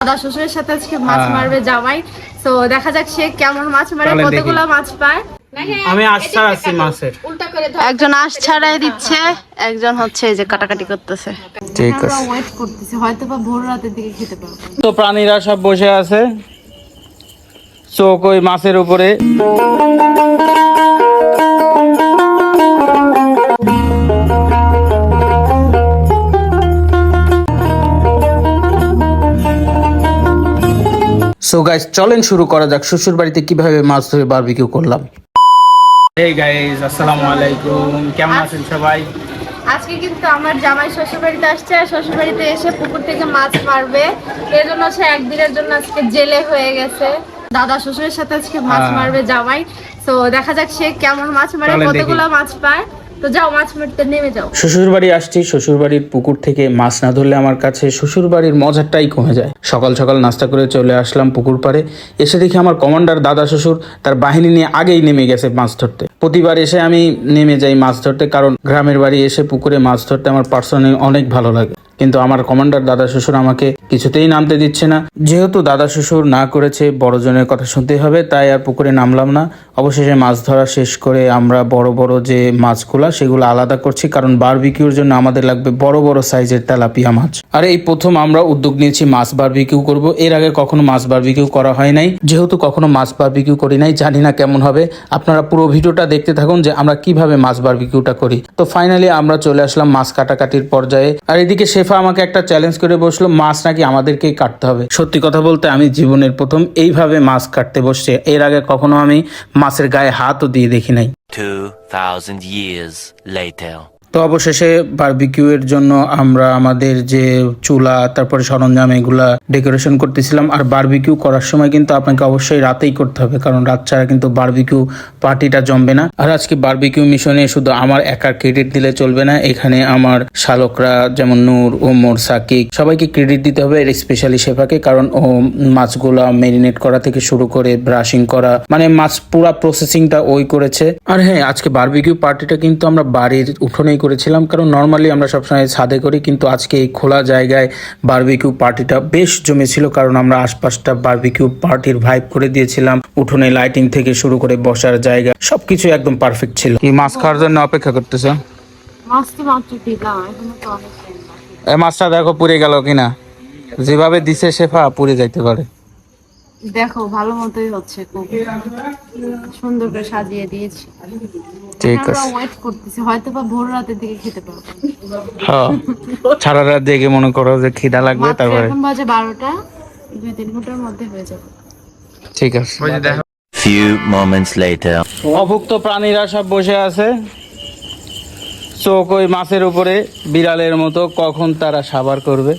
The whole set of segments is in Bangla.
দাদা শ্বশুরের সাথে আজকে মাছ হ্যাঁ। মারবে জামাই। তো দেখা যাক সে কেমন মাছ মারে কতগুলো মাছ পায়। আমি আশা আছি মাছের। একজন আঁশ ছাড়াই দিচ্ছে একজন হচ্ছে এই যে কাটাকাটি করতেছে। ঠিক আমরা ওয়েট করতেছি হয়তো বা ভোর রাতের দিকে খেতে পারব। তো প্রাণীরা সব বসে আছে। চোখ ওই মাছের উপরে। সো গাইস চলেন শুরু করা যাক। শ্বশুর বাড়িতে কীভাবে মাছ ধরে বারবিকিউ করলাম? এই গাইস আসসালামু আলাইকুম। কেমন আছেন সবাই? আজকে কিন্তু আমার জামাই শ্বশুর বাড়িতে আসছে আর শ্বশুর বাড়িতে এসে পুকুর থেকে মাছ মারবে। এর জন্য সে একদিনের জন্য আজকে জেলে হয়ে গেছে। দাদা শ্বশুরের সাথে আজকে মাছ হ্যাঁ। মারবে জামাই। তো দেখা যাক সে কেমন মাছ মারে কতগুলো মাছ পায়। তো যাও, মাছ মারতে নেমে যাও। শ্বশুর বাড়ি আসছি শ্বশুর বাড়ির পুকুর থেকে মাছ না ধরলে আমার কাছে শ্বশুর বাড়ির মজাটাই কমে যায়। সকাল সকাল নাস্তা করে চলে আসলাম পুকুর পাড়ে। এসে দেখি আমার কমান্ডার দাদা শ্বশুর তার বাহিনী নিয়ে আগেই নেমে গেছে মাছ ধরতে। প্রতিবার এসে আমি নেমে যাই মাছ ধরতে, কারণ গ্রামের বাড়ি এসে পুকুরে মাছ ধরতে আমার পার্সোনালি অনেক ভালো লাগে। কিন্তু আমার কমান্ডার দাদা শ্বশুর আমাকে কিছুতেই নামতে দিচ্ছে না। যেহেতু দাদা শ্বশুর না করেছে, বড়জনের কথা শুনতে হবে, তাই আর পুকুরে নামলাম না। অবশেষে মাছ ধরা শেষ করে আমরা বড় বড় যে মাছগুলা, সেগুলো আলাদা করছি, কারণ বারবিকিউর জন্য আমাদের লাগবে বড় বড় সাইজের তেলাপিয়া মাছ। আর এই প্রথম আমরা উদ্যোগ নিয়েছি মাছ বারবিকিউ করব। এর আগে কখনো মাছ বারবিকিউ করা হয় নাই। যেহেতু কখনো মাছ বারবিকিউ করি নাই, জানি না কেমন হবে। আপনারা পুরো ভিডিওটা দেখতে থাকুন যে আমরা কীভাবে মাছ বারবিকিউটা করি। তো ফাইনালি আমরা চলে আসলাম মাছ কাটাকাটির পর্যায়ে। আর এদিকে শেফা আমাকে একটা চ্যালেঞ্জ করে বসল মাছ নাকি আমাদেরকেই কাটতে হবে। সত্যি কথা বলতে আমি জীবনের প্রথম এইভাবে মাছ কাটতে বসছে। এর আগে কখনো আমি মাছের গায়ে হাতও দিয়ে দেখি নাই। 2,000 years later. তো অবশেষে বারবিকিউ এর জন্য আমরা আমাদের যে চুলা, তারপরে সরঞ্জাম এগুলা ডেকোরেশন করতেছিলাম। আর বারবিকিউ করার সময় কিন্তু আপনাকে অবশ্যই রাতেই করতে হবে, কারণ রাত ছাড়া কিন্তু বারবিকিউ পার্টিটা জমবে না। আর আজকে বারবিকিউ মিশনে শুধু আমার একার ক্রেডিট দিলে চলবে না, এখানে আমার শালকরা যেমন নূর, ওমর সাকিক সবাইকে ক্রেডিট দিতে হবে স্পেশালি শেফাকে, কারণ ও মাছগুলা মেরিনেট করা থেকে শুরু করে ব্রাশিং করা মানে মাছ পুরা প্রসেসিংটা ওই করেছে। আর হ্যাঁ আজকে বারবিকিউ পার্টিটা কিন্তু আমরা বাড়ির উঠোনেই করেছিলাম কারণ নর্মালি আমরা সবসময় ছাদে করি কিন্তু আজকে এই খোলা জায়গায় বারবিকিউ পার্টিটা বেশ জমেছিল কারণ আমরা আশপাশটা বারবিকিউ পার্টির ভাইব করে দিয়েছিলাম উঠোনে লাইটিং থেকে শুরু করে বসার জায়গা সবকিছু একদম পারফেক্ট ছিল। কি মাছ খাওয়ার জন্য অপেক্ষা করতেছে। এই মাছটা দেখো পুড়ে গেল কিনা। যেভাবে দিছে শেফা পুড়ে যাইতে পারে। দেখো ভালো মতোই হচ্ছে খুব। সুন্দর করে সাজিয়ে দিয়েছি। ঠিক আছে। ওয়েট করতেছি হয়তো বা ভোর রাতের দিকে খেতে পারব। হ্যাঁ সারা রাত দেখে মনে করো যে খিদা লাগবে তারপরে এখন বাজে বারোটা দুই তিন ঘণ্টার মধ্যে হয়ে যাবে। ঠিক আছে। Few moments later. অভুক্ত প্রাণীরা সব বসে আছে। চোখ ওই মাছের উপরে বিড়ালের মতো কখন তারা সাবার করবে?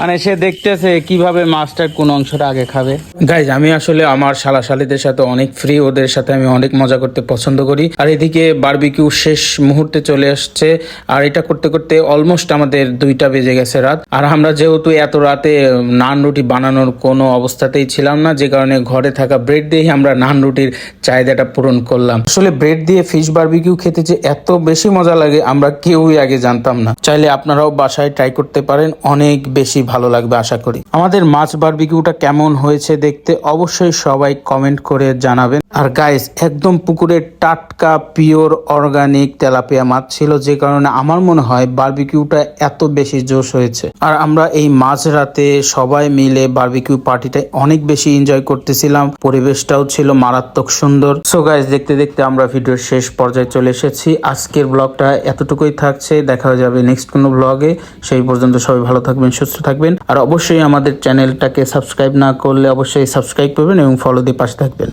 মানে সে দেখতেছে কীভাবে মাছটার কোন অংশটা আগে খাবে। গাইজ আমি আসলে আমার শালাশালিদের সাথে অনেক ফ্রি ওদের সাথে আমি অনেক মজা করতে পছন্দ করি। আর এদিকে বারবিকিউ শেষ মুহূর্তে চলে আসছে। আর এটা করতে করতে অলমোস্ট আমাদের দুইটা বেজে গেছে রাত। আর আমরা যেহেতু এত রাতে নান রুটি বানানোর কোনো অবস্থাতেই ছিলাম না, যে কারণে ঘরে থাকা ব্রেড দিয়েই আমরা নান রুটির চাহিদাটা পূরণ করলাম। আসলে ব্রেড দিয়ে ফিশ বারবিকিউ খেতে যে এত বেশি মজা লাগে, আমরা কেউই আগে জানতাম না। চাইলে আপনারাও বাসায় ট্রাই করতে পারেন, অনেক বেশি ভালো লাগবে, আশা করি। আমাদের মাছ বারবিকিউটা কেমন হয়েছে দেখতে অবশ্যই সবাই কমেন্ট করে জানাবেন। আর গাইস একদম পুকুরের টাটকা পিওর অর্গানিক তেলাপিয়া মাছ ছিল, যে কারণে আমার মনে হয় বারবিকিউটা এত বেশি জোশ হয়েছে। আর আমরা এই মাঝ রাতে সবাই মিলে বারবিকিউ পার্টিটা অনেক বেশি এনজয় করতেছিলাম। পরিবেশটাও ছিল মারাত্মক সুন্দর। সো গাইস দেখতে দেখতে আমরা ভিডিওর শেষ পর্যায়ে চলে এসেছি। আজকের ব্লগটা এতটুকুই থাকছে। দেখা যাবে নেক্সট কোনো ব্লগে সেই পর্যন্ত সবাই ভালো থাকবেন, সুস্থ থাকবেন। আর অবশ্যই আমাদের চ্যানেলটাকে সাবস্ক্রাইব না করলে অবশ্যই সাবস্ক্রাইব করবেন এবং ফলো দিয়ে পাশে থাকবেন।